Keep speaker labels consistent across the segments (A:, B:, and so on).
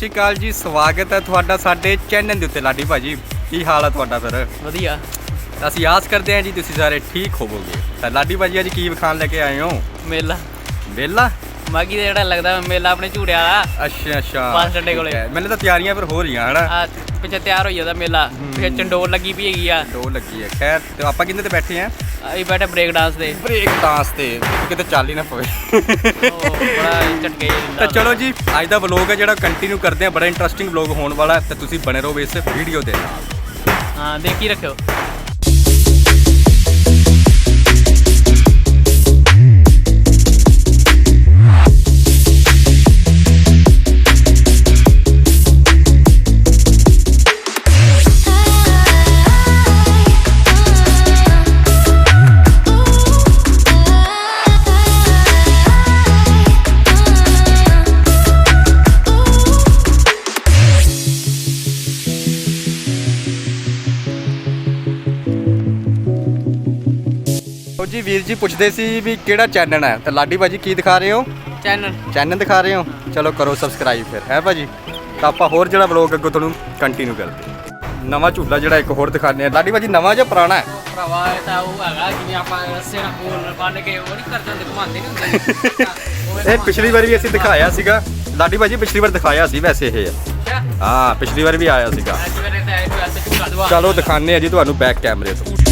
A: ਸ਼੍ਰੀ ਅਕਾਲ ਜੀ ਸਵਾਗਤ ਹੈ ਤੁਹਾਡਾ ਸਾਡੇ ਚੈਨਲ ਦੇ ਉੱਤੇ ਲਾਡੀ ਭਾਜੀ। ਕੀ ਹਾਲ ਹੈ ਤੁਹਾਡਾ ਫਿਰ?
B: ਵਧੀਆ।
A: ਅਸੀਂ ਆਸ ਕਰਦੇ ਹਾਂ ਜੀ ਤੁਸੀਂ ਸਾਰੇ ਠੀਕ ਹੋਵੋਗੇ। ਤਾਂ ਲਾਡੀ ਭਾਜੀ ਅੱਜ ਕੀ ਵਿਖਾਣ ਲੈ ਕੇ ਆਏ ਹੋ?
B: ਮੇਲਾ।
A: ਵਿਹਲਾ
B: ਮਾਗੀ ਦਾ ਜਿਹੜਾ ਲੱਗਦਾ ਮੇਲਾ ਆਪਣੇ ਝੂੜਿਆ ਵਾਲਾ।
A: ਅੱਛਾ ਅੱਛਾ।
B: ਬੱਸ ਅੱਡੇ ਕੋਲੇ।
A: ਮੈਨੂੰ ਤਾਂ ਤਿਆਰੀਆਂ ਫਿਰ ਹੋ ਰਹੀਆਂ ਹਨਾ?
B: ਪਿੱਛੇ ਤਿਆਰ ਹੋਈ ਜਾਂਦਾ ਮੇਲਾ। ਫਿਰ ਚੰਡੋਲ ਲੱਗੀ ਵੀ ਹੈਗੀ ਆ।
A: ਦੋ ਲੱਗੀ ਹੈ ਖੈਰ ਤੇ ਆਪਾਂ ਕਿੰਨੇ ਤੇ ਬੈਠੇ ਆਂ?
B: ਅਸੀਂ ਬੈਠੇ ਬ੍ਰੇਕ ਡਾਂਸ ਦੇ
A: ਬ੍ਰੇਕ ਡਾਂਸ ਤੇ। ਕਿਤੇ ਚੱਲ ਹੀ ਨਾ ਪਵੇ।
B: ਉਹ ਬੜਾ ਝਟਕੇ
A: ਤਾਂ ਚਲੋ ਜੀ ਅੱਜ ਦਾ ਵਲੌਗ ਹੈ ਜਿਹੜਾ ਕੰਟੀਨਿਊ ਕਰਦੇ ਆ। ਬੜਾ ਇੰਟਰਸਟਿੰਗ ਵਲੌਗ ਹੋਣ ਵਾਲਾ ਹੈ। ਤੇ ਤੁਸੀਂ ਬਣੇ ਰਹੋ ਇਸ ਵੀਡੀਓ ਦੇ ਨਾਲ।
B: ਹਾਂ ਦੇਖੀ ਰੱਖਿਓ।
A: ਜੀ ਪੁੱਛਦੇ ਸੀ ਵੀ ਕਿਹੜਾ ਚੈਨਲ ਹੈ? ਤੇ ਲਾਡੀ ਭਾਜੀ ਕੀ ਦਿਖਾ ਰਹੇ ਹੋ?
B: ਚੈਨਲ
A: ਚੈਨਲ ਦਿਖਾ ਰਹੇ ਹੋ? ਚਲੋ ਕਰੋ ਸਬਸਕ੍ਰਾਈਬ ਫਿਰ ਹੈ ਭਾਜੀ? ਤਾਂ ਆਪਾਂ ਹੋਰ ਜਿਹੜਾ ਵਲੌਗ ਅੱਗੋਂ ਤੁਹਾਨੂੰ ਕੰਟੀਨਿਊ ਕਰਦੇ। ਨਵਾਂ ਝੂਲਾ ਜਿਹੜਾ ਇੱਕ ਹੋਰ ਦਿਖਾਉਂਦੇ ਆ ਲਾਡੀ ਭਾਜੀ ਨਵਾਂ ਜਾਂ ਪੁਰਾਣਾ ਹੈ?
B: ਭਰਾਵਾ ਇਹ ਤਾਂ ਉਹ ਹੈਗਾ ਜਿਵੇਂ ਆਪਾਂ ਰੱਸੇ ਨਾਲ ਬੰਨ ਕੇ ਉਹ ਨਹੀਂ ਕਰਦੇ ਹੁੰਦੇ ਘੁਮਾਉਂਦੇ ਨਹੀਂ ਹੁੰਦੇ।
A: ਇਹ ਪਿਛਲੀ ਵਾਰ ਵੀ ਅਸੀਂ ਦਿਖਾਇਆ ਸੀਗਾ। ਲਾਡੀ ਭਾਜੀ ਪਿਛਲੀ ਵਾਰ ਦਿਖਾਇਆ ਸੀ ਵੈਸੇ ਇਹ।
B: ਅੱਛਾ।
A: ਹਾਂ ਪਿਛਲੀ ਵਾਰ ਵੀ ਆਇਆ ਸੀਗਾ। ਚਲੋ ਦਿਖਾਉਂਦੇ ਆ ਜੀ ਤੁਹਾਨੂੰ ਬੈਕ ਕੈਮਰੇ ਤੋਂ।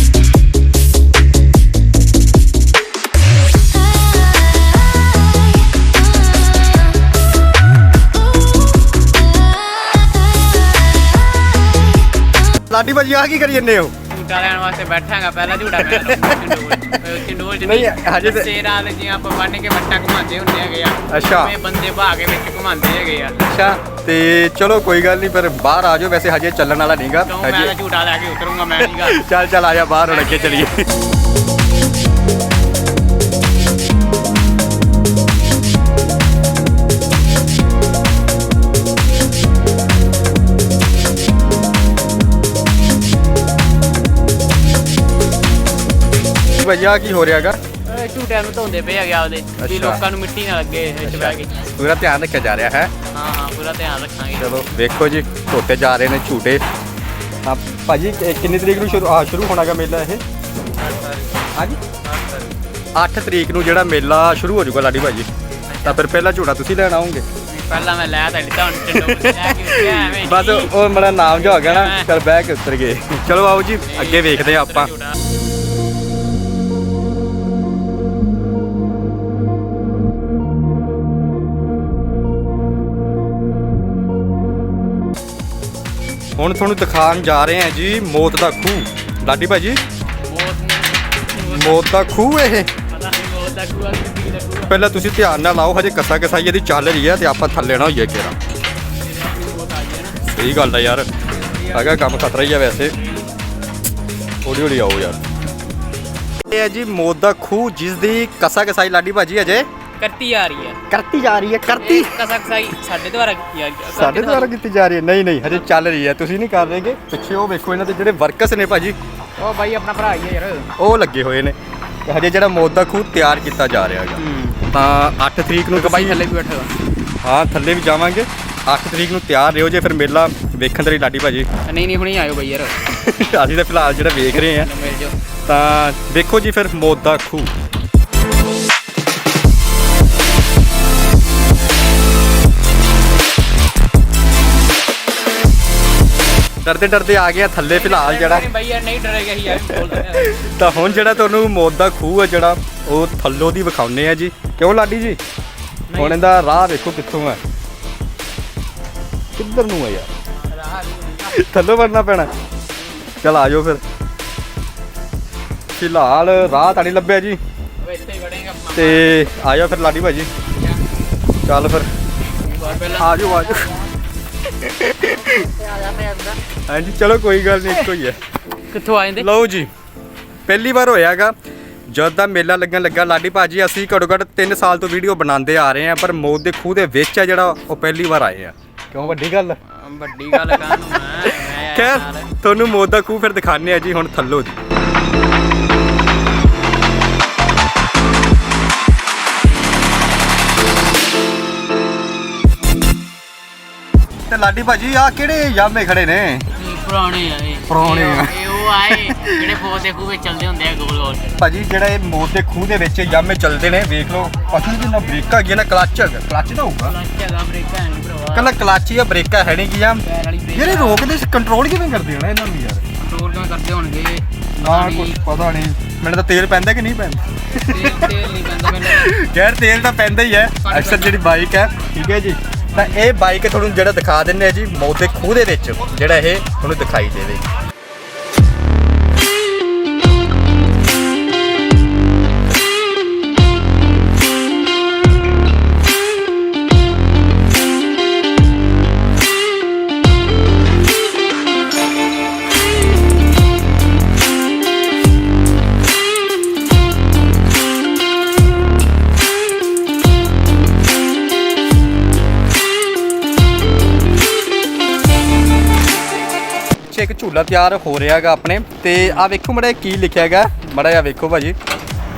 A: ਲਾਡੀ ਭਾਜੀ ਆ ਕੀ ਕਰੀ ਜੰਨੇ ਹੋ?
B: ਝੂਟਾ ਲੈਣ ਵਾਸਤੇ ਬੈਠਾਂਗਾ ਪਹਿਲਾ ਝੂਟਾ ਮੈਂ ਚੰਡੋਲ ਚੰਡੋਲ ਚ
A: ਨਹੀਂ, ਹਜੇ ਤੇ-
B: ਸੇਰਾਂ ਦੇ ਜਿਵੇਂ ਆਪਾਂ ਬੰਨ ਕੇ ਵੱਟਾ ਘੁਮਾਉਂਦੇ ਹੁੰਦੇ ਹੈਗੇ ਆ
A: ਅੱਛਾ।
B: ਉਵੇਂ ਬੰਦੇ ਭਾ ਕੇ ਵਿੱਚ ਘੁਮਾਉਂਦੇ ਹੈਗੇ ਆ।
A: ਅੱਛਾ ਤੇ ਚਲੋ ਕੋਈ ਗੱਲ ਨਹੀਂ ਫਿਰ ਬਾਹਰ ਆ ਜਾਓ ਵੈਸੇ ਹਜੇ ਚੱਲਣ ਵਾਲਾ ਨਹੀਂਗਾ
B: ਮੈਂ ਝੂਟਾ ਲੈ ਕੇ ਉਤਰੂੰਗਾ ਮੈਂ ਨਹੀਂ ਗਾ
A: ਚੱਲ ਚੱਲ ਆ ਜਾ ਬਾਹਰ ਹੁਣ ਅੱਗੇ ਚਲੀਏ। ਭਈਆ ਕੀ ਹੋ ਰਿਹਾਗਾ?
B: ਇਹ ਝੂਟਿਆਂ ਨੂੰ ਧੋਂਦੇ ਪਏ ਹੈਗੇ ਆਪਦੇ ਵੀ
A: ਅੱਛਾ।
B: ਲੋਕਾਂ ਨੂੰ ਮਿੱਟੀ ਨਾ ਲੱਗੇ ਵਿੱਚ ਬਹਿ ਕੇ।
A: ਪੂਰਾ ਧਿਆਨ ਰੱਖਿਆ ਜਾ ਰਿਹਾ ਹੈ।
B: ਹਾਂ ਹਾਂ ਪੂਰਾ ਧਿਆਨ ਰੱਖਾਂਗੇ।
A: ਚਲੋ ਵੇਖੋ ਜੀ ਧੋਤੇ ਜਾ ਰਹੇ ਨੇ ਝੂਟੇ। ਹਾਂ ਭਾਜੀ ਇਹ ਕਿੰਨੀ ਤਰੀਕ ਨੂੰ ਸ਼ੁਰੂ ਆ ਸ਼ੁਰੂ ਹੋਣਾਗਾ ਮੇਲਾ ਇਹ? ਹਾਂਜੀ? 8 ਤਰੀਕ ਨੂੰ ਜਿਹੜਾ ਮੇਲਾ ਸ਼ੁਰੂ ਹੋ ਜਾਊਗਾ ਲਾਡੀ ਭਾਜੀ। ਤਾਂ ਫਿਰ ਪਹਿਲਾ ਝੂਟਾ ਤੁਸੀਂ ਲੈਣ ਆਉਂਗੇ
B: ਪਹਿਲਾਂ ਮੈਂ ਲੈ ਤਾਂ ਲਿੱਤਾ ਹੁਣ ਲੈ ਕੇ ਐਵੇਂ
A: ਬਸ। ਉਹ ਮੇਰਾ ਨਾਮ ਜੋ ਹੋ ਗਿਆ ਨਾ। ਚਲ ਬਹਿ ਕੇ ਉਤਰ ਗਏ। ਚਲੋ ਆਓ ਜੀ ਅੱਗੇ ਵੇਖਦੇ ਆ ਆਪਾਂ।
B: ਝੂਟਾ।
A: ਹੁਣ ਤੁਹਾਨੂੰ ਦਿਖਾਉਣ ਜਾ ਰਹੇ ਹਾਂ ਜੀ ਮੌਤ ਦਾ ਖੂਹ। ਲਾਡੀ ਭਾਜੀ?
B: ਮੌਤ
A: ਦਾ ਖੂਹ ਇਹ? ਪਹਿਲਾਂ ਤੁਸੀਂ ਧਿਆਨ ਨਾਲ ਲਾਓ ਹਜੇ ਕੱਸਾ ਕਸਾਈ ਇਹਦੀ ਚੱਲ ਰਹੀ ਹੈ ਤੇ ਆਪਾਂ ਥੱਲੇ ਨਾ ਹੋਈਏ ਕਿਰਾ ਸਹੀ ਗੱਲ ਆ ਯਾਰ। ਹੈਗਾ ਕੰਮ ਖਤਰਾ ਹੀ ਹੈ ਵੈਸੇ। ਹੌਲੀ ਹੌਲੀ ਆਓ ਯਾਰ। ਇਹ ਹੈ ਜੀ ਮੌਤ ਦਾ ਖੂਹ ਜਿਸ ਦੀ ਕਸਾ ਕਸਾਈ ਲਾਡੀ ਭਾਜੀ ਅਜੇ
B: ਕਰਤੀ ਆ ਰਹੀ ਹੈ।
A: ਕਰਤੀ ਜਾ ਰਹੀ ਹੈ ਕਰਤੀ।
B: ਕਸਕ ਸਾਈ ਸਾਡੇ ਦੁਆਰਾ ਕੀਤੀ ਆ
A: ਸਾਡੇ ਦੁਆਰਾ ਕੀਤੀ ਜਾ ਰਹੀ ਹੈ। ਨਹੀਂ ਨਹੀਂ ਹਜੇ ਚੱਲ ਰਹੀ ਹੈ। ਤੁਸੀਂ ਨਹੀਂ ਕਰ ਰਹੇਗੇ ਪਿੱਛੇ ਉਹ ਵੇਖੋ ਇਹਨਾਂ ਦੇ ਜਿਹੜੇ ਵਰਕਰਸ ਨੇ ਭਾਜੀ।
B: ਉਹ ਬਾਈ ਆਪਣਾ ਭਰਾ ਹੀ ਹੈ ਯਾਰ।
A: ਉਹ ਲੱਗੇ ਹੋਏ ਨੇ। ਹਜੇ ਜਿਹੜਾ ਮੌਤ ਦਾ ਖੂਹ ਤਿਆਰ ਕੀਤਾ ਜਾ ਰਿਹਾ ਹੈਗਾ।
B: ਹੂੰ।
A: ਤਾਂ 8 ਤਰੀਕ ਨੂੰ
B: ਬਾਈ ਥੱਲੇ ਵੀ ਬੈਠਾ ਹੋਇਆ
A: ਹਾਂ ਥੱਲੇ ਵੀ ਜਾਵਾਂਗੇ। 8 ਤਰੀਕ ਨੂੰ ਤਿਆਰ ਰਹੋ ਜੇ ਫਿਰ ਮੇਲਾ ਵੇਖਣ ਦੇ ਲਈ ਲਾਡੀ ਭਾਜੀ।
B: ਨਹੀਂ ਨਹੀਂ ਹੁਣੀ ਆਇਓ ਬਾਈ ਯਾਰ।
A: ਅਸੀਂ ਤਾਂ ਫਿਲਹਾਲ ਜਿਹੜਾ ਵੇਖ ਰਹੇ ਹਾਂ। ਤਾਂ ਵੇਖੋ ਜੀ ਫਿਰ ਮੌਤ ਦਾ ਖੂਹ। ਡਰਦੇ ਡਰਦੇ ਆ ਗਿਆ ਥੱਲੇ ਫਿਲਹਾਲ ਜਿਹੜਾ।
B: ਨਹੀਂ ਬਾਈ ਯਾਰ ਨਹੀਂ ਡਰੇਗਾ ਹੀ ਯਾਰ ਬੋਲਦਾ
A: ਤਾਂ ਹੁਣ ਜਿਹੜਾ ਤੁਹਾਨੂੰ ਮੌਤ ਦਾ ਖੂਹ ਹੈ ਜਿਹੜਾ ਉਹ ਥੱਲੋਂ ਦੀ ਵਿਖਾਉਨੇ ਆ ਜੀ। ਕਿਉਂ ਲਾਡੀ ਜੀ? ਹੁਣ ਇਹਦਾ ਰਾਹ ਵੇਖੋ ਕਿੱਥੋਂ ਹੈ ਕਿੱਧਰ ਨੂੰ ਹੈ ਯਾਰ? ਥੱਲੋਂ ਵੜਨਾ ਪੈਣਾ। ਚਲ ਆ ਜਾਓ ਫਿਰ। ਫਿਲਹਾਲ ਰਾਹ ਤਾਂ ਨਹੀਂ ਲੱਭਿਆ ਜੀ।
B: ਓਏ ਇੱਥੇ ਹੀ ਵੜੇਗਾ
A: ਤੇ ਆ ਜਾਓ ਫਿਰ ਲਾਡੀ ਭਾਜੀ। ਚੱਲ ਫਿਰ। ਆ ਜਾਓ ਆ ਜਾਓ।
B: ਆ ਜਾਂਦੇ ਅੰਦਰ
A: ਹਾਂਜੀ ਚਲੋ ਕੋਈ ਗੱਲ ਨਹੀਂ ਇੱਕੋ ਹੀ ਹੈ।
B: ਕਿੱਥੋਂ ਆਏ ਨੇ
A: ਲਓ ਜੀ ਪਹਿਲੀ ਵਾਰ ਹੋਇਆਗਾ ਜਦ ਦਾ ਮੇਲਾ ਲੱਗਣ ਲੱਗਾ ਲਾਡੀ ਭਾਜੀ ਅਸੀਂ ਘੱਟੋ ਘੱਟ 3 ਸਾਲ ਤੋਂ ਵੀਡੀਓ ਬਣਾਉਂਦੇ ਆ ਰਹੇ ਆ ਪਰ ਮੌਤ ਦੇ ਖੂਹ ਦੇ ਵਿੱਚ ਆ ਜਿਹੜਾ ਉਹ ਪਹਿਲੀ ਵਾਰ ਆਏ ਆ। ਕਿਉਂ ਵੱਡੀ ਗੱਲ?
B: ਵੱਡੀ ਗੱਲ ਕਾਹਨੂੰ ਮੈਂ
A: ਖੈਰ। ਤੁਹਾਨੂੰ ਮੌਤ ਦਾ ਖੂਹ ਫਿਰ ਦਿਖਾਣੇ ਆ ਜੀ ਹੁਣ ਥੱਲੋਂ ਦੀ ਲਾਡੀ ਭਾਜੀ ਆ ਕਿਹੜੇ ਯਾਮੇ ਖੜੇ ਨੇ?
B: ਪੁਰਾਣੇ ਆ ਇਹ।
A: ਪੁਰਾਣੇ ਆ।
B: ਇਹ ਉਹ ਆਏ ਜਿਹੜੇ ਫੌਜ ਦੇ ਖੂਹ ਵਿੱਚ ਚੱਲਦੇ ਹੁੰਦੇ ਆ ਗੋਲ ਗੋਲ।
A: ਭਾਜੀ ਜਿਹੜਾ ਇਹ ਮੋਰ ਦੇ ਖੂਹ ਦੇ ਵਿੱਚ ਯਾਮੇ ਚੱਲਦੇ ਨੇ ਵੇਖ ਲਓ। ਪਤਾ ਨਹੀਂ ਕਿੰਨਾ ਬ੍ਰੇਕਾਂ ਹੈਗੀਆਂ ਨਾ ਕਲੱਚ ਹੈਗਾ। ਕਲੱਚ ਤਾਂ ਹੋਊਗਾ।
B: ਕਲੱਚ ਹੈਗਾ ਬ੍ਰੇਕਾਂ ਹੈ ਨਹੀਂ ਭਰਾਵਾ।
A: ਕੱਲਾ ਕਲੱਚ ਜਾਂ ਬ੍ਰੇਕਾਂ ਹੈ ਨਹੀਂ ਗਿਆ
B: ਪੈਰ ਵਾਲੀ
A: ਰੋਕਦੇ ਕੰਟਰੋਲ ਕਿਵੇਂ ਕਰਦੇ ਹੋਣਾ ਇਹਨਾਂ ਨੂੰ ਯਾਰ?
B: ਕੰਟਰੋਲ ਕਿਵੇਂ ਕਰਦੇ ਹੋਣਗੇ?
A: ਨਾ ਕੁਝ ਪਤਾ ਨਹੀਂ। ਮੈਨੂੰ ਤਾਂ ਤੇਲ ਪੈਂਦਾ ਕਿ ਨਹੀਂ ਪੈਂਦਾ?
B: ਤੇਲ ਤੇਲ ਨਹੀਂ ਪੈਂਦਾ ਮੈਨੂੰ।
A: ਯਾਰ ਤੇਲ ਤਾਂ ਪੈਂਦਾ ਹੀ ਹੈ। ਅਕਸਰ ਜਿਹੜੀ ਬਾਈਕ ਹੈ ਠੀਕ ਹੈ ਜੀ। ਤਾਂ ਇਹ ਬਾਈਕ ਤੁਹਾਨੂੰ ਜਿਹੜਾ ਦਿਖਾ ਦਿੰਨੇ ਆ ਜੀ, ਮੌਤ ਦੇ ਖੂਹ ਦੇ ਵਿੱਚ, ਜਿਹੜਾ ਇਹ ਤੁਹਾਨੂੰ ਦਿਖਾਈ ਦੇਵੇ। ਪਿੱਛੇ ਇੱਕ ਝੂਲਾ ਤਿਆਰ ਹੋ ਰਿਹਾਗਾ ਆਪਣੇ ਤੇ ਆ ਵੇਖੋ ਮੜਾ ਕੀ ਲਿਖਿਆ ਹੈਗਾ। ਮੜਾ ਜਿਹਾ ਵੇਖੋ ਭਾਜੀ।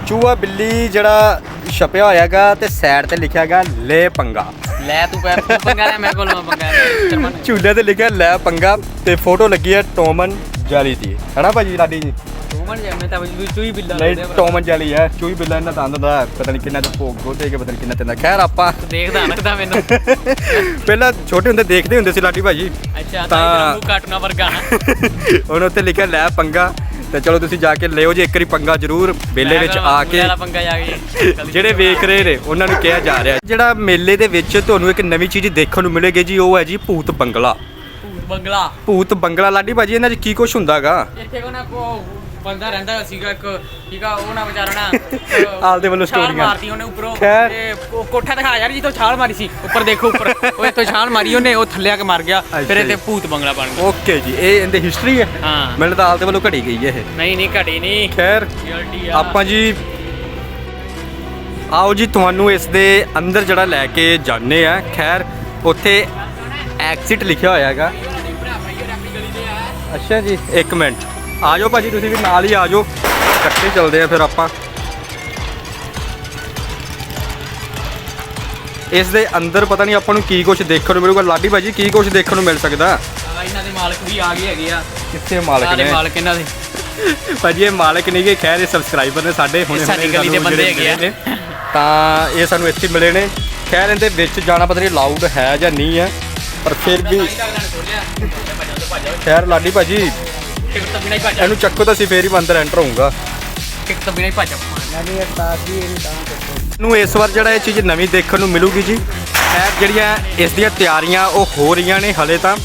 A: ਚੂਹਾ ਬਿੱਲੀ ਜਿਹੜਾ ਛਪਿਆ ਹੋਇਆਗਾ ਤੇ ਸਾਈਡ ਤੇ ਲਿਖਿਆ ਹੈਗਾ ਲੈ ਪੰਗਾ।
B: ਲੈ ਤੂੰ ਪੈਰ ਪੰਗਾ ਲੈ ਮੇਰੇ ਕੋਲ ਪੰਗਾ ਲੈ।
A: ਝੂਲੇ ਤੇ ਲਿਖਿਆ ਲੈ ਪੰਗਾ ਤੇ ਫੋਟੋ ਲੱਗੀ ਹੈ ਟੋਮਨ ਜਾਲੀ ਦੀ। ਹੈਨਾ ਭਾਜੀ ਲਾਡੀ ਜੀ
B: ਤੂੰ ਮਨ ਜਾ ਮੈਂ ਤਾਂ ਵੀ ਚੂਈ ਬਿੱਲਾ
A: ਨਹੀਂ। ਟੋਮਨ ਜਾਲੀ ਹੈ। ਚੂਹੀ ਬਿੱਲਾ ਇਹਨਾਂ ਤਾਂ ਆਂਦਾ ਪਤਾ ਨਹੀਂ ਕਿੰਨਾ ਦਾ ਭੋਗ ਗੋਤੇ ਕੇ ਪਤਾ ਨਹੀਂ ਕਿੰਨਾ ਤੈਨਾਂ ਖੈਰ ਆਪਾਂ
B: ਦੇਖਦਾ ਲੱਗਦਾ ਮੈਨੂੰ।
A: ਪਹਿਲਾਂ ਛੋਟੇ ਹੁੰਦੇ ਦੇਖਦੇ ਹੁੰਦੇ ਸੀ ਲਾਡੀ ਭਾਜੀ।
B: ਅੱਛਾ
A: ਤਾਂ-
B: ਤਾਂ ਮੂੰਹ ਕਾਟਣਾ ਵਰਗਾ ਨਾ।
A: ਹੁਣ ਉੱਤੇ ਲਿਖਿਆ ਲੈ ਪੰਗਾ ਤੇ ਚਲੋ ਤੁਸੀਂ ਜਾ ਕੇ ਲਿਓ ਜੇ ਇੱਕ ਵਾਰੀ ਪੰਗਾ ਜ਼ਰੂਰ ਮੇਲੇ ਵਿੱਚ ਆ ਕੇ।
B: ਵਾਲਾ ਪੰਗਾ ਜਾ ਕੇ।
A: ਜਿਹੜੇ ਵੇਖ ਰਹੇ ਨੇ ਉਹਨਾਂ ਨੂੰ ਕਿਹਾ ਜਾ ਰਿਹਾ। ਜਿਹੜਾ ਮੇਲੇ ਦੇ ਵਿੱਚ ਤੁਹਾਨੂੰ ਇੱਕ ਨਵੀਂ ਚੀਜ਼ ਦੇਖਣ ਨੂੰ ਮਿਲੇਗੀ ਜੀ ਉਹ ਹੈ ਜੀ ਭੂਤ ਬੰਗਲਾ।
B: ਭੂਤ ਬੰਗਲਾ।
A: ਭੂਤ ਬੰਗਲਾ ਲਾਡੀ ਭਾਜੀ ਇਹਨਾਂ 'ਚ ਕੀ ਕੁਝ ਹੁੰਦਾਗਾ?
B: ਇੱਥੇ ਕੋ ਨਾ ਕੋ ਬੰਦਾ ਰਹਿੰਦਾ ਸੀਗਾ ਇੱਕ ਠੀਕ ਆ ਉਹ ਨਾ ਵਿਚਾਰਾ ਨਾ ਅਹ,
A: ਆਪਦੇ ਵੱਲੋਂ
B: ਛਾਲ
A: ਸਟੋਰੀਆਂ।
B: ਮਾਰਦੀ ਉਹਨੇ ਉੱਪਰੋਂ
A: ਖੈਰ।
B: ਤੇ ਉਹ ਕੋਠਾ ਦਿਖਾ ਯਾਰ ਜਿੱਥੋਂ ਛਾਲ ਮਾਰੀ ਸੀ ਉੱਪਰ ਦੇਖੋ ਉੱਪਰ। ਉਹ ਇੱਥੋਂ ਛਾਲ ਮਾਰੀ ਉਹਨੇ ਉਹ ਥੱਲੇ ਆ ਕੇ ਮਰ ਗਿਆ ਫਿਰ
A: ਅੱਛਾ
B: ਇੱਥੇ
A: ਜੀ।
B: ਭੂਤ ਬੰਗਲਾ ਬਣ ਗਿਆ।
A: ਓਕੇ ਜੀ ਇਹ ਇਹਦੀ ਹਿਸਟਰੀ ਹੈ?
B: ਹਾਂ।
A: ਮੈਨੂੰ ਤਾਂ ਆਪਦੇ ਵੱਲੋਂ ਘੜੀ ਗਈ ਹੈ ਇਹ।
B: ਨਹੀਂ ਨਹੀਂ ਘਟੀ ਨਹੀਂ।
A: ਖੈਰ
B: ਰਿਐਲਿਟੀ ਆ।
A: ਆਪਾਂ ਜੀ ਆਓ ਜੀ ਤੁਹਾਨੂੰ ਇਸ ਦੇ ਅੰਦਰ ਜਿਹੜਾ ਲੈ ਕੇ ਜਾਣੇ ਆ। ਖੈਰ ਉੱਥੇ ਐਕਸਿਟ ਲਿਖਿਆ ਹੋਇਆ ਹੈਗਾ। ਅੱਛਾ ਜੀ 1 ਮਿੰਟ। ਆ ਜਾਓ ਭਾਜੀ ਤੁਸੀਂ ਵੀ ਨਾਲ ਹੀ ਆ ਜਾਓ ਇਕੱਠੇ ਚੱਲਦੇ ਆ ਫਿਰ ਆਪਾਂ। ਇਸ ਦੇ ਅੰਦਰ ਪਤਾ ਨਹੀਂ ਆਪਾਂ ਨੂੰ ਕੀ ਕੁਝ ਦੇਖਣ ਨੂੰ ਮਿਲੂਗਾ। ਲਾਡੀ ਭਾਜੀ ਕੀ ਕੁਝ ਦੇਖਣ ਨੂੰ ਮਿਲ ਸਕਦਾ?
B: ਆ, ਇਹਨਾਂ ਦੇ ਮਾਲਕ ਵੀ ਆ ਗਏ ਹੈਗੇ ਆ।
A: ਕਿੱਥੇ ਮਾਲਕ
B: ਸਾਰੇ
A: ਨੇ?
B: ਮਾਲਕ ਇਹਨਾਂ ਦੇ।
A: ਭਾਜੀ ਇਹ ਮਾਲਕ ਨਹੀਂ ਗੇ ਖੈਰ ਇਹ ਸਬਸਕ੍ਰਾਈਬਰ ਨੇ ਸਾਡੇ। ਹੁਣੇ
B: ਸਾਡੀ
A: ਹੁਣੇ
B: ਗਲੀ ਦੇ ਬੰਦੇ ਹੈਗੇ ਆ।
A: ਤਾਂ ਇਹ ਸਾਨੂੰ ਇੱਥੇ ਮਿਲੇ ਨੇ। ਖੈਰ ਇਹਦੇ ਵਿੱਚ ਜਾਣਾ ਪਤਾ ਨਹੀਂ ਅਲਾਉਡ ਹੈ ਜਾਂ ਨਹੀਂ ਹੈ ਪਰ ਫਿਰ ਵੀ ਖੈਰ ਲਾਡੀ ਭਾਜੀ
B: ਟਿਕਟ ਤੋਂ ਬਿਨਾਂ ਹੀ ਭੱਜ
A: ਇਹਨੂੰ ਚੱਕੋ ਤਾਂ ਅਸੀਂ ਫੇਰ ਹੀ ਅੰਦਰ ਐਂਟਰ ਹੋਊਗਾ।
B: ਟਿਕਟ ਤੋਂ ਬਿਨਾਂ ਹੀ ਭੱਜ
A: ਨੂੰ ਇਸ ਵਾਰ ਜਿਹੜਾ ਇਹ ਚੀਜ਼ ਨਵੀਂ ਦੇਖਣ ਨੂੰ ਮਿਲੂਗੀ ਜੀ। ਖੈਰ ਜਿਹੜੀਆਂ ਇਸ ਦੀਆਂ ਤਿਆਰੀਆਂ ਉਹ ਹੋ ਰਹੀਆਂ ਨੇ ਹਲੇ ਤਾਂ।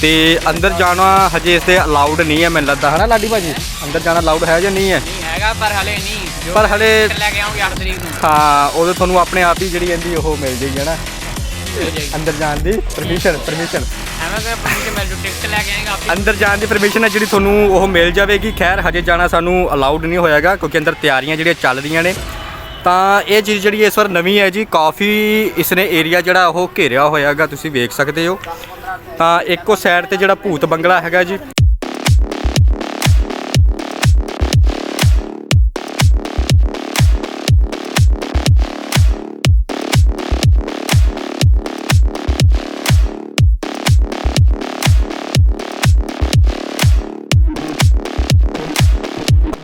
A: ਤੇ ਅੰਦਰ ਜਾਣਾ ਹਜੇ ਇਸ ਦੇ ਅਲਾਉਡ ਨਹੀਂ ਹੈ ਮੈਨੂੰ ਲੱਗਦਾ। ਹਨਾ ਲਾਡੀ ਭਾਜੀ? ਅੰਦਰ ਜਾਣਾ ਅਲਾਉਡ ਹੈ ਜਾਂ ਨਹੀਂ ਹੈ?
B: ਨਹੀਂ ਹੈਗਾ ਪਰ ਹਲੇ ਨਹੀਂ। ਜੋ
A: ਪਰ ਹਲੇ-
B: ਲੈ ਕੇ ਆਉਂਗੇ 8 ਤਰੀਕ ਨੂੰ।
A: ਹਾਂ ਉਦੋਂ ਤੁਹਾਨੂੰ ਆਪਣੇ ਆਪ ਹੀ ਜਿਹੜੀ ਇਹਦੀ ਉਹ ਮਿਲ ਜਾਏਗੀ ਹਨਾ?
B: ਹੋ ਜਾਏਗੀ
A: ਅੰਦਰ ਜਾਣ ਦੀ ਪਰਮਿਸ਼ਨ ਪਰਮਿਸ਼ਨ
B: ਐਵੇਂ ਕਿ ਪੰਜ ਕੇ ਮਿਲ ਜੂ ਟਿਕਟ ਲੈ ਕੇ ਆਏਗਾ ਆਪੇ।
A: ਅੰਦਰ ਜਾਣ ਦੀ ਪਰਮਿਸ਼ਨ ਹੈ ਜਿਹੜੀ ਤੁਹਾਨੂੰ ਉਹ ਮਿਲ ਜਾਵੇਗੀ। ਖੈਰ ਹਜੇ ਜਾਣਾ ਸਾਨੂੰ ਅਲਾਉਡ ਨਹੀਂ ਹੋਇਆਗਾ ਕਿਉਂਕਿ ਅੰਦਰ ਤਿਆਰੀਆਂ ਜਿਹੜੀਆਂ ਚੱਲ ਰਹੀਆਂ ਨੇ। ਤਾਂ ਇਹ ਚੀਜ਼ ਜਿਹੜੀ ਇਸ ਵਾਰ ਨਵੀਂ ਹੈ ਜੀ ਕਾਫੀ ਇਸਨੇ ਏਰੀਆ ਜਿਹੜਾ ਉਹ ਘੇਰਿਆ ਹੋਇਆਗਾ ਤੁਸੀਂ ਵੇਖ ਸਕਦੇ ਹੋ। ਤਾਂ ਇੱਕੋ ਸਾਈਡ ਤੇ ਜਿਹੜਾ ਭੂਤ ਬੰਗਲਾ ਹੈਗਾ ਜੀ।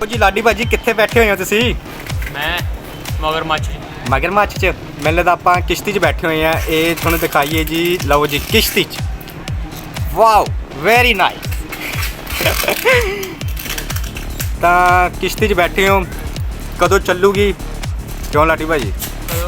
A: ਜੀ ਲਾਡੀ ਭਾਜੀ ਕਿੱਥੇ ਬੈਠੇ ਹੋਏ ਹੋ ਤੁਸੀਂ?
B: ਮੈਂ ਮਗਰ ਮੱਛ
A: ਮਗਰਮੱਛ ਚ? ਮੈਨੂੰ ਲੱਗਦਾ ਆਪਾਂ ਕਿਸ਼ਤੀ 'ਚ ਬੈਠੇ ਹੋਏ ਆ। ਇਹ ਤੁਹਾਨੂੰ ਦਿਖਾਈਏ ਜੀ। ਲਓ ਜੀ ਕਿਸ਼ਤੀ 'ਚ। ਵਾਓ ਵੈਰੀ ਨਾਈਸ ਤਾਂ ਕਿਸ਼ਤੀ 'ਚ ਬੈਠੇ ਹੋ। ਕਦੋਂ ਚੱਲੂਗੀ? ਕਿਉਂ ਲਾਡੀ ਭਾਜੀ?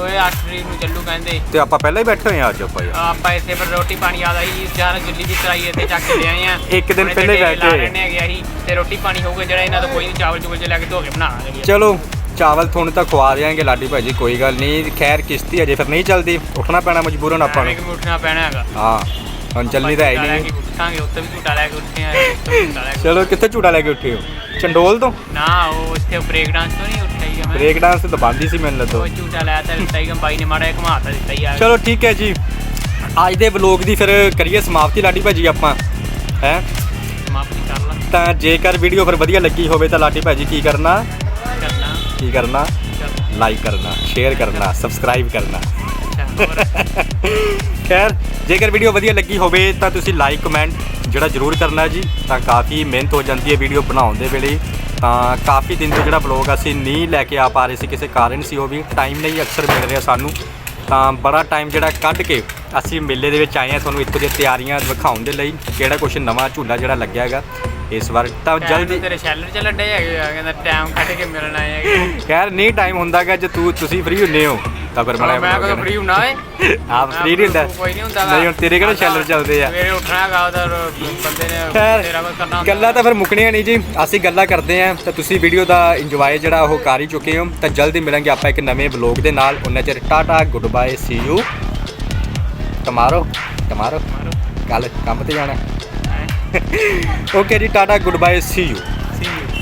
B: ਓਏ 8 ਤਰੀਕ ਨੂੰ ਚੱਲੂ ਕਹਿੰਦੇ।
A: ਤੇ ਆਪਾਂ ਪਹਿਲਾਂ ਹੀ ਬੈਠੇ ਹੋਏ ਆ ਅੱਜ ਆਪਾਂ ਯਾਰ।
B: ਆਪਾਂ ਇੱਥੇ ਪਰ ਰੋਟੀ ਪਾਣੀ ਆਦਾ ਸੀ ਚਾਰ ਗੁੱਲੀ ਦੀ ਤਰਾਈ ਇੱਥੇ ਚੱਕ ਕੇ ਲਿਆਏ ਆ।
A: ਇੱਕ ਦਿਨ ਪਹਿਲੇ
B: ਇੱਥੇ
A: ਬੈਠੇ
B: ਲਾ
A: ਹੋਏ।
B: ਲੈਣੇ ਹੈਗੇ ਅਸੀਂ ਤੇ ਰੋਟੀ ਪਾਣੀ ਹੋਊਗਾ ਜਿਹੜਾ ਇਹਨਾਂ ਤੋਂ ਕੋਈ ਨਹੀਂ ਚਾਵਲ ਚੁਵਲ ਚ ਲੈ ਕੇ ਧੋ ਕੇ ਬਣਾਵਾਂਗੇ
A: ਚਲੋ ਚਾਵਲ ਤੁਹਾਨੂੰ ਤਾਂ ਖਵਾ ਦਿਆਂਗੇ ਲਾਡੀ ਭਾਜੀ ਕੋਈ ਗੱਲ ਨਹੀਂ ਖੈਰ ਕਿਸ਼ਤੀ ਅਜੇ ਫਿਰ ਨਹੀਂ ਚੱਲਦੀ ਉੱਠਣਾ ਪੈਣਾ ਮਜਬੂਰਨ ਆਪਾਂ ਨੂੰ।
B: ਉੱਠਣਾ ਪੈਣਾ ਹੈਗਾ?
A: ਹਾਂ ਹੁਣ ਚੱਲਣੀ ਤਾਂ ਹੈ ਹੀ ਨਹੀਂ।
B: ਉੱਠਾਂਗੇ ਉੱਥੇ ਵੀ ਝੂਟਾ ਲੈ ਕੇ ਉੱਠੇ ਆ ਵੀ
A: ਚਲੋ ਕਿੱਥੇ ਝੂਟਾ ਲੈ ਕੇ ਉੱਠੇ ਹੋ? ਚੰਡੋਲ ਤੋਂ?
B: ਨਾ ਉਹ ਇੱਥੇ ਬ੍ਰੇਕ ਡਾਂਸ ਤੋਂ ਨਹੀਂ ਮੈਂ
A: ਬ੍ਰੇਕ ਡਾਂਸ ਤਾਂ ਬੰਦੀ ਸੀ ਮੈਨੂੰ ਲੱਗਦਾ।
B: ਉਹ ਝੂਟਾ ਲੈ ਤਾਂ ਦਿੱਤਾ ਹੀ ਬਾਈ ਨੇ ਮਾੜਾ ਜਿਹਾ ਘੁਮਾਤਾ ਦਿੱਤਾ ਹੀ ਆ।
A: ਚਲੋ ਠੀਕ ਹੈ ਜੀ। ਅੱਜ ਦੇ ਵਲੋਗ ਦੀ ਫਿਰ ਕਰੀਏ ਸਮਾਪਤੀ ਲਾਡੀ ਭਾਜੀ ਆਪਾਂ ਹੈ?
B: ਸਮਾਪਤੀ ਕਰ ਲਾ।
A: ਤਾਂ ਜੇਕਰ ਵੀਡੀਓ ਫਿਰ ਵਧੀਆ ਲੱਗੀ ਹੋਵੇ ਤਾਂ ਲਾਡੀ ਭਾਜੀ ਕੀ ਕਰਨਾ?
B: ਕਰਨਾ।
A: ਕੀ ਕਰਨਾ? ਲਾਈਕ ਕਰਨਾ ਸ਼ੇਅਰ ਕਰਨਾ ਸਬਸਕ੍ਰਾਈਬ ਕਰਨਾ। ਖੈਰ ਜੇਕਰ ਵੀਡੀਓ ਵਧੀਆ ਲੱਗੀ ਹੋਵੇ ਤਾਂ ਤੁਸੀਂ ਲਾਈਕ ਕਮੈਂਟ ਜਿਹੜਾ ਜ਼ਰੂਰ ਕਰਨਾ ਜੀ ਤਾਂ ਕਾਫੀ ਮਿਹਨਤ ਹੋ ਜਾਂਦੀ ਹੈ ਵੀਡੀਓ ਬਣਾਉਣ ਦੇ ਵੇਲੇ। ਤਾਂ ਕਾਫੀ ਦਿਨ ਤੋਂ ਜਿਹੜਾ ਬਲੌਗ ਅਸੀਂ ਨਹੀਂ ਲੈ ਕੇ ਆ ਪਾ ਰਹੇ ਸੀ, ਕਿਸੇ ਕਾਰਨ ਸੀ, ਉਹ ਵੀ ਟਾਈਮ ਨਹੀਂ ਅਕਸਰ ਮਿਲ ਰਿਹਾ ਸਾਨੂੰ। ਤਾਂ ਬੜਾ ਟਾਈਮ ਜਿਹੜਾ ਕੱਢ ਕੇ ਅਸੀਂ ਮੇਲੇ ਦੇ ਵਿੱਚ ਆਏ ਹਾਂ, ਤੁਹਾਨੂੰ ਇੱਥੋਂ ਦੀਆਂ ਤਿਆਰੀਆਂ ਦਿਖਾਉਣ ਦੇ ਲਈ, ਕਿਹੜਾ ਕੁਛ ਨਵਾਂ ਝੂਲਾ ਜਿਹੜਾ ਲੱਗਿਆ ਹੈਗਾ। ਇਸ ਵਾਰ ਤਾਂ
B: ਜਲਦੀ ਤੇਰੇ ਸ਼ੈਲਰ ਚ ਲੱਡੇ ਹੈਗੇ ਆ ਕਹਿੰਦਾ ਟਾਈਮ ਕੱਢ ਕੇ ਮਿਲਣ ਆਏ ਹੈਗੇ।
A: ਖੈਰ ਨਹੀਂ ਟਾਈਮ ਹੁੰਦਾਗਾ ਜੇ ਤੂੰ ਤੁਸੀਂ ਫ੍ਰੀ ਹੁੰਨੇ ਹੋ ਤਾਂ ਫਿਰ
B: ਮੈਂ
A: ਮਾੜਾ
B: ਕਦੋਂ ਫ੍ਰੀ ਹੁਣਾ ਏ
A: ਆਪ ਫ੍ਰੀ ਨਹੀਂ ਹੁੰਦਾ।
B: ਕੋਈ ਨਹੀਂ ਹੁੰਦਾ ਗਾ।
A: ਨਹੀਂ ਹੁਣ ਤੇਰੇ ਕਿਹੜੇ ਸ਼ੈਲਰ ਚੱਲਦੇ ਆ?
B: ਸਵੇਰੇ ਉੱਠਣਾ ਹੈਗਾ ਉਹਦਾ ਬੰਦੇ ਨੇ ਤੇਰਾ ਕੁਝ ਕਰਨਾ ਹੁੰਦਾ।
A: ਗੱਲਾਂ ਤਾਂ ਫਿਰ ਮੁੱਕਣੀਆਂ ਨਹੀਂ ਜੀ। ਅਸੀਂ ਗੱਲਾਂ ਕਰਦੇ ਆਂ ਤਾਂ ਤੁਸੀਂ ਵੀਡੀਓ ਦਾ ਇੰਜੋਏ ਜਿਹੜਾ ਉਹ ਕਰ ਹੀ ਚੁੱਕੇ ਹੋ। ਤਾਂ ਜਲਦੀ ਮਿਲਾਂਗੇ ਆਪਾਂ ਇੱਕ ਨਵੇਂ ਵਲੌਗ ਦੇ ਨਾਲ। ਉਹਨਾਂ ਚਿਰ tata goodbye see you tomorrow tomorrow ਕੱਲ ਕੰਮ ਤੇ ਜਾਣਾ। ਓਕੇ ਜੀ tata goodbye see you
B: See you.